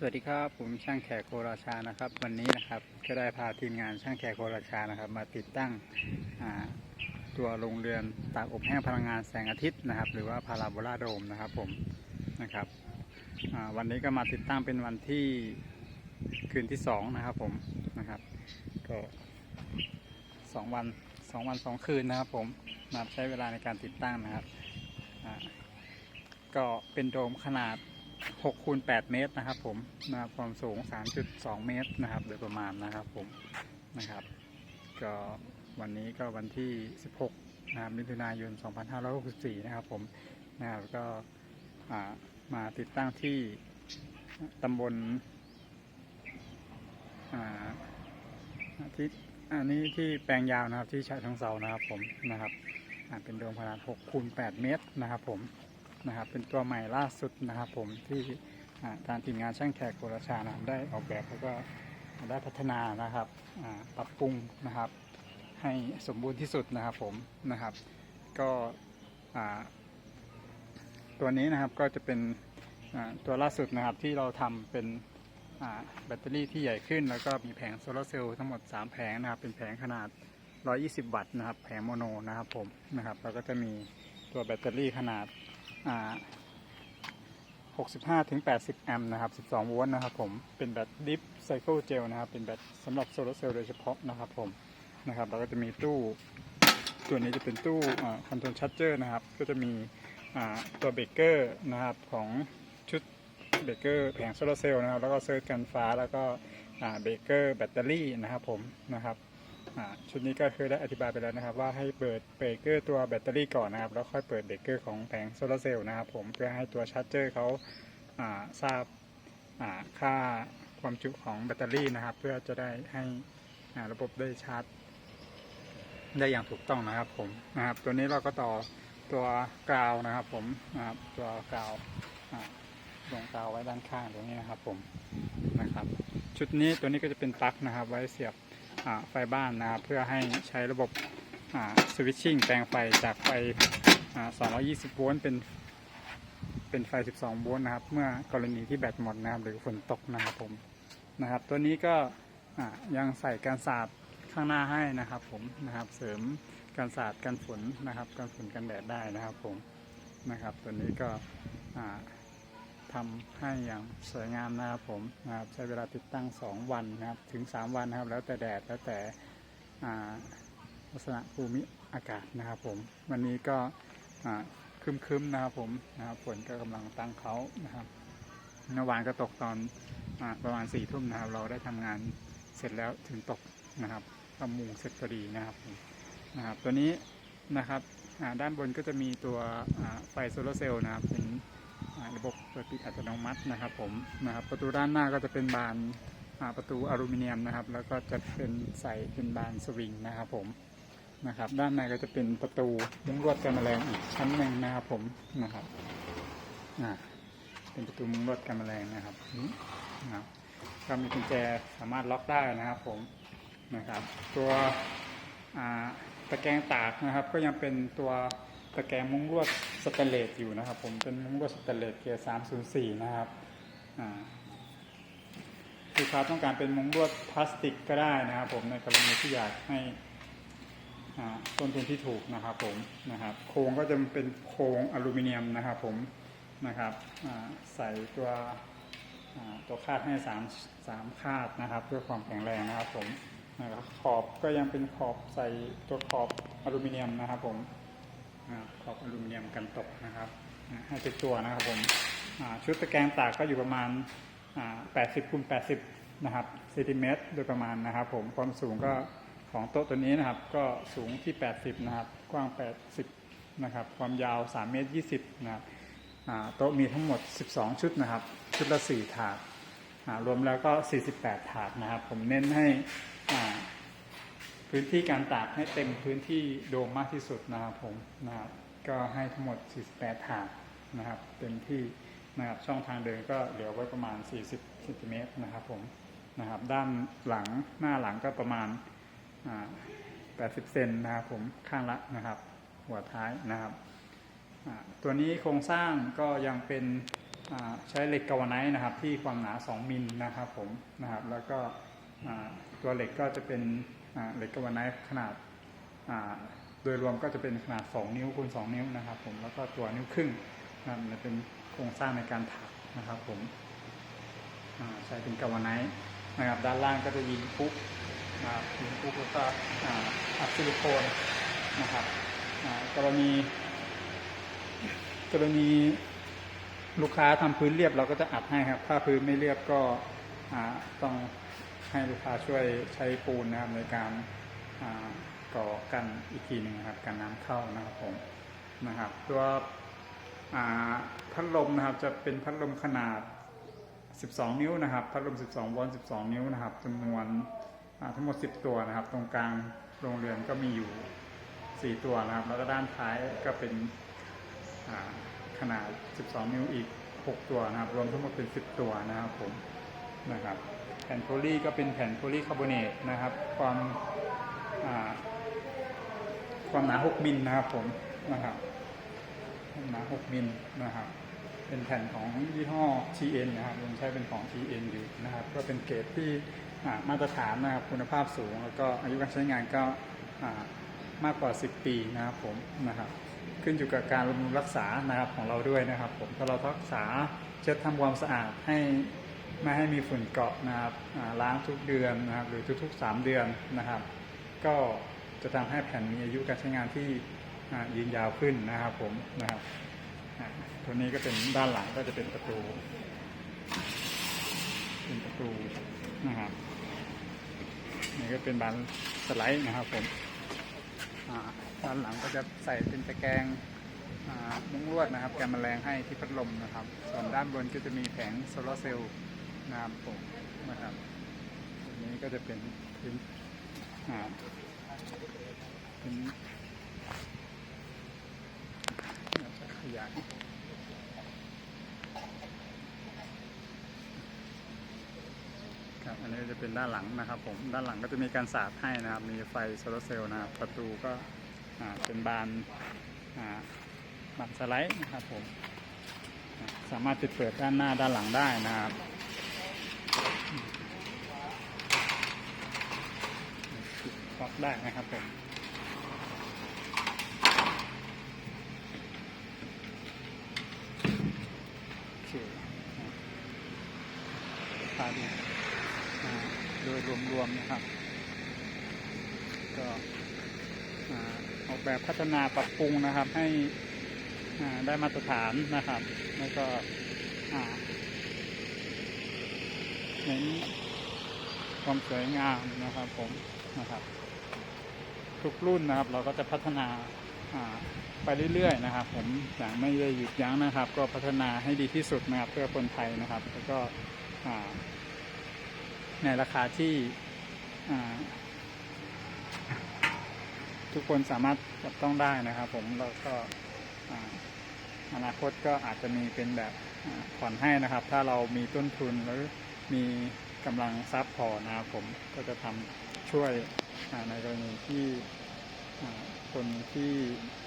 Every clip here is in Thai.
สวัสดีครับผมช่างแขกโคราชานะครับ วันนี้นะครับก็ได้พาทีมงานช่างแขกโคราชานะครับ มาติดตั้งตัวโรงเรือนตากอบแห้งพลังงานแสงอาทิตย์นะครับ หรือว่าพาราโบลาโดมนะครับผมนะครับวันนี้ก็มาติดตั้งเป็นวันที่คืนที่สองนะครับผมนะครับก็สองวันสองวันสองคืนนะครับผมนะครับใช้เวลาในการติดตั้งนะครับก็เป็นโดมขนาด 6คูณ8เมตรนะครับ ผมนะคความสูง 3.2 เมตรนะครับ โดยประมาณนะครับผมนะครับ ก็วันนี้ก็วันที่ 16นะครับมิถุนายน 2564 นะครับผมนะครับก็มาติดตั้งที่ตำบลอาที่อันนี้ที่แปลงยาวนะครับที่ฉะเชิงเซานะครับผมนะครับเป็นโดมขนาด6คูณ8เมตรนะครับผม นะครับ เป็นตัวใหม่ล่าสุดนะครับผมที่ทางทีมงานช่างแขกโกรชานะได้ออกแบบแล้วก็ได้พัฒนานะครับปรับปรุงนะครับ ให้สมบูรณ์ที่สุดนะครับผมนะครับ ก็ตัวนี้นะครับก็จะเป็นตัวล่าสุดนะครับที่เราทำเป็นแบตเตอรี่ที่ใหญ่ขึ้น แล้วก็มีแผงโซลาร์เซลล์ทั้งหมด 3 แผงนะครับ เป็นแผงขนาด 120 วัตต์นะครับ แผงโมโนนะครับผมนะครับ แล้วก็จะมีตัวแบตเตอรี่ขนาด 65ถึง80 แอมป์นะครับ 12 โวลต์นะครับผม เป็นแบตดิฟไซเคิลเจลนะครับ เป็นแบตสำหรับโซลาร์เซลล์โดยเฉพาะนะครับผม นะครับ แล้วก็จะมีตู้ ตัวนี้จะเป็นตู้คอนโทรลชั r เจอร์นะครับ ก็จะมีตัวเบรกเกอร์นะครับของชุดเบรกเกอร์แผงโซลาร์เซลล์นะครับ แล้วก็เซิร์ชกันฟ้า แล้วก็เบรกเกอร์แบตเตอรี่นะครับผม นะครับ ชุดนี้ก็เคยได้อธิบายไปแล้วนะครับ ว่าให้เปิดเบรกเกอร์ตัวแบตเตอรี่ก่อนนะครับ แล้วค่อยเปิดเบรกเกอร์ของแผงโซลาร์เซลล์นะครับผมเพื่อให้ตัวชาร์จเจอร์เขาทราบค่าความจุของแบตเตอรี่นะครับ เพื่อจะได้ให้ระบบได้ชาร์จ ได้อย่างถูกต้องนะครับผมนะครับ ตัวนี้เราก็ต่อตัวกาวนะครับ ผมนะครับตัวกาวลงกาวไว้ด้านข้างตรงนี้นะครับ ผมนะครับ ชุดนี้ตัวนี้ก็จะเป็นปลั๊กนะครับ ไว้เสียบ ไฟบ้านนะครับ เพื่อให้ใช้ระบบสวิตชิ่งแปลงไฟจากไฟ 220 โวลต์เป็น เป็นไฟ 12 โวลต์นะครับ เมื่อกรณีที่แบตหมดนะครับ หรือฝนตกนะครับผมนะครับ ตัวนี้ก็ยังใส่การสาดข้างหน้าให้นะครับ ผมนะครับ เสริมการสาดกันฝนนะครับ กันฝนกันแดดได้นะครับ ผมนะครับ ตัวนี้ก็อ่า ทำให้อย่างสวยงามนะครับผมนะครับใช้เวลาติดตั้ง 2 วันนะครับถึง 3 วันนะครับ แล้วแต่แดดแล้วแต่ลักษณะภูมิอากาศนะครับผมวันนี้ก็คึมๆนะครับผมนะครับฝนก็กำลังตั้งเขานะครับเมื่อวานก็ตกตอนอประมาณ4ี่ทุ่มนะครับ เราได้ทำงานเสร็จแล้วถึงตกนะครับก็มุงเสร็จพอดีนะครับนะครับตัวนี้นะครับด้านบนก็จะมีตัวไฟโซลาร์เซลล์นะครับเป็น ระบบเปิดปิดอัตโนมัตินะครับ ผมนะครับ ประตูด้านหน้าก็จะเป็นบานประตูอลูมิเนียมนะครับ แล้วก็จะเป็นใส่เป็นบานสวิงนะครับผมนะครับ ด้านในก็จะเป็นประตูมุ้งลวดกันแมลงอีกชั้นหนึ่งนะครับ ผมนะครับอ่าเป็นประตูมุ้งลวดกันแมลงนะครับนี่นะครับก็มีกุญแจสามารถล็อกได้นะครับ ผมนะครับ ตัวตะแกรงตากนะครับ ก็ยังเป็นตัว ตะแกรงมุ้งลวดสแตนเลสอยู่นะครับ ผมเป็นมุ้งลวดสแตนเลสเกียร์304นย์สี่นะครับอ่าลูกค้าต้องการเป็นมุ้งลวดพลาสติกก็ได้นะครับผมในกรณีที่อยากให้ต้นทุนที่ถูกนะครับผมนะครับ โครงก็จะเป็นโครงอลูมิเนียมนะครับผมนะครับใส่ตัวตัวคาดให้สามสามคาดนะครับ เพื่อความแข็งแรงนะครับผมนะครับขอบก็ยังเป็นขอบใส่ตัวขอบอลูมิเนียมนะครับผม ขอบอลูมิเนียมกันตกนะครับอ่าให้ติดตัวนะครับผมชุดตะแกรงตากก็อยู่ประมาณอ่า80คูณ80นะครับเซนติเมตรโดยประมาณนะครับ ผมความสูงก็ของโต๊ะตัวนี้นะครับ ก็สูงที่ 80 นะครับ กว้าง 80 นะครับ ความยาว3เมตร20 นะครับโต๊ะมีทั้งหมด 12 ชุดนะครับ ชุดละ 4 ถาดรวมแล้วก็ 48 ถาดนะครับ ผมเน้นให้ พื้นที่การตากให้เต็มพื้นที่โดมมากที่สุดนะครับผมนะครับก็ให้ทั้งหมด 48ถาดนะครับเต็มที่นะครับช่องทางเดินก็เหลือไว้ประมาณ 40เซนติเมตรนะครับผมนะครับด้านหลังหน้าหลังก็ประมาณ80 เซนนะครับผมข้างละนะครับ หัวท้ายนะครับตัวนี้โครงสร้างก็ยังเป็นใช้เหล็กกาวไนท์นะครับที่ความหนา 2 มิลนะครับผมนะครับแล้วก็ตัวเหล็กก็จะเป็น เหล็กกาวาไนขนาดโดยรวมก็จะเป็นขนาด 2 นิ้วคูณ2นิ้วนะครับ ผมแล้วก็ตัวนิ้วครึ่งนะครับเป็นโครงสร้างในการถักนะครับผมใช้เป็นกาวาไนนะครับด้านล่างก็จะยิงปุ๊บนะครับยิงปุ๊บแล้วก็อ่าอัดซิลิโคนนะครับกรณีกรณีลูกค้าทำพื้นเรียบเราก็จะอัดให้ครับ ถ้าพื้นไม่เรียบก็ต้อง ให้ลูกค้าช่วยใช้ปูนนะครับในการก่อกันอีกทีหนึ่งนะครับกันน้ำเข้านะครับผมนะครับตัวพัดลมนะครับจะเป็นพัดลมขนาด 12 นิ้วนะครับ พัดลม 12โวลต์ 12 นิ้วนะครับจำนวนทั้งหมด 10 ตัวนะครับ ตรงกลางโรงเรือนก็มีอยู่ 4 ตัวนะครับ แล้วก็ด้านท้ายก็เป็นอ่าขนาด 12 นิ้วอีก 6 ตัวนะครับ รวมทั้งหมดเป็น 10 ตัวนะครับผมนะครับ แผ่นโพลีก็เป็นแผ่นโพลีคาร์บอเนตนะครับ ความความหนา 6 มิลนะครับผมนะครับความหนา 6 มิลนะครับ เป็นแผ่นของยี่ห้อ TN นะครับยังใช้เป็นของ TN อยู่นะครับ ก็เป็นเกรดที่มาตรฐานนะครับคุณภาพสูง แล้วก็อายุการใช้งานก็มากกว่า 10 ปีนะครับผมนะครับขึ้นอยู่กับการบำรุงรักษานะครับของเราด้วยนะครับ ผมถ้าเรารักษาเช็ดทำความสะอาดให้ ไม่ให้มีฝุ่นเกาะนะครับล้างทุกเดือนนะครับ หรือทุกๆ 3 เดือนนะครับ ก็จะทำให้แผ่นมีอายุการใช้งานที่ยืนยาวขึ้นนะครับผมนะครับตัวนี้ก็เป็นด้านหลังก็จะเป็นประตู เป็นประตูนะครับนี่ก็เป็นบานสไลด์นะครับผมด้านหลังก็จะใส่เป็นตะแกรงมุ้งลวดนะครับกันแมลงให้ที่พัดลมนะครับ ส่วนด้านบนก็จะมีแผงโซลาร์เซลล์ นะครับผมนะครับตัวนี้ก็จะเป็นเป็นอ่าเป็นเราจะขยายครับอันนี้จะเป็นด้านหลังนะครับผมด้านหลังก็จะมีการสาดให้นะครับ มีไฟโซลาร์เซลล์นะครับประตูก็เป็นบานบานสไลด์นะครับผมสามารถปิดเปิดด้านหน้าด้านหลังได้นะครับปิด ล็อกได้นะครับผมโอเคอ่าพาดูโดยรวมๆนะครับ ก็ออกแบบพัฒนาปรับปรุงนะครับ ให้ได้มาตรฐานนะครับ แล้วก็เน้นความสวยงามนะครับผมนะครับ ทุกรุ่นนะครับ เราก็จะพัฒนาไปเรื่อยๆนะครับ ผมอย่างไม่ได้หยุดยั้งนะครับ ก็พัฒนาให้ดีที่สุดนะครับเพื่อคนไทยนะครับ แล้วก็ในราคาที่ทุกคนสามารถจับต้องได้นะครับ ผมแล้วก็อนาคตก็อาจจะมีเป็นแบบผ่อนให้นะครับ ถ้าเรามีต้นทุนหรือมีกำลังทรัพย์พอนะครับผมก็จะทำช่วย ในกรณีที่คนที่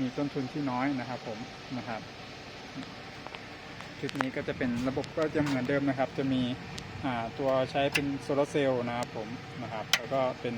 มีต้นทุนที่น้อยนะครับผมนะครับชุดนี้ก็จะเป็นระบบก็จะเหมือนเดิมนะครับ จะมีตัวใช้เป็นโซลาร์เซลล์นะครับผมนะครับแล้วก็เป็น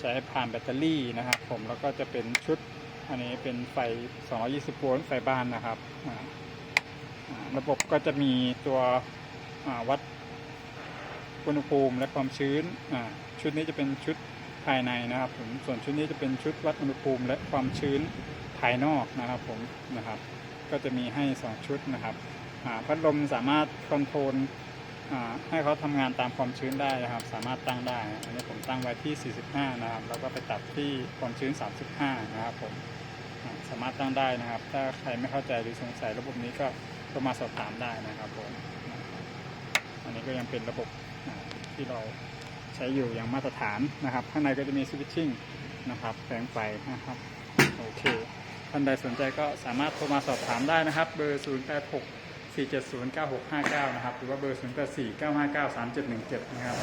ใช้ผ่านแบตเตอรี่นะครับผมแล้วก็จะเป็นชุดอันนี้เป็นไฟ 220 โวลต์ไฟบ้านนะครับ ระบบก็จะมีตัววัดอุณหภูมิและความชื้นชุดนี้จะเป็นชุด ภายในนะครับผมส่วนชุดนี้จะเป็นชุดวัดอุณหภูมิและความชื้นภายนอกนะครับผมนะครับ ก็จะมีให้ 2 ชุดนะครับพัดลมสามารถคอนโทรลให้เขาทำงานตามความชื้นได้นะครับ สามารถตั้งได้ อันนี้ผมตั้งไว้ที่ 45 นะครับ แล้วก็ไปตัดที่ความชื้น 35 นะครับผมสามารถตั้งได้นะครับ ถ้าใครไม่เข้าใจหรือสงสัยระบบนี้ก็ก็มาสอบถามได้นะครับผม อันนี้ก็ยังเป็นระบบที่เรา ช้อยู่อย่างมาตรฐานนะครับ ข้างในก็จะมีสวิตชิ่งนะครับแผงไฟนะครับโอเคท่านใดสนใจก็สามารถโทรมาสอบถามได้นะครับ เบอร์ 086 470 9659 นะครับ หรือว่าเบอร์ 084 959 3717 นะครับ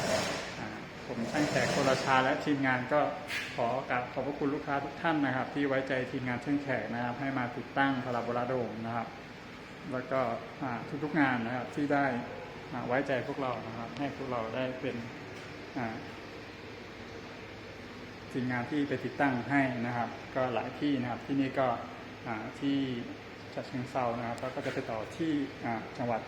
ผมช่างแขกโคราชาและทีมงานก็ขอกราบขอบพระคุณลูกค้าทุกท่านนะครับ ที่ไว้ใจทีมงานช่างแขกนะครับ ให้มาติดตั้งพาราโบลาโดมนะครับ แล้วก็ทุกๆงานนะครับที่ได้ไว้ใจพวกเรานะครับ ให้พวกเราได้เป็น ทีมงานที่ไปติดตั้งให้นะครับ ก็หลายที่นะครับที่นี่ก็ที่จัดเชิงเซานะครับแล้วก็จะไปต่อที่จังหวัด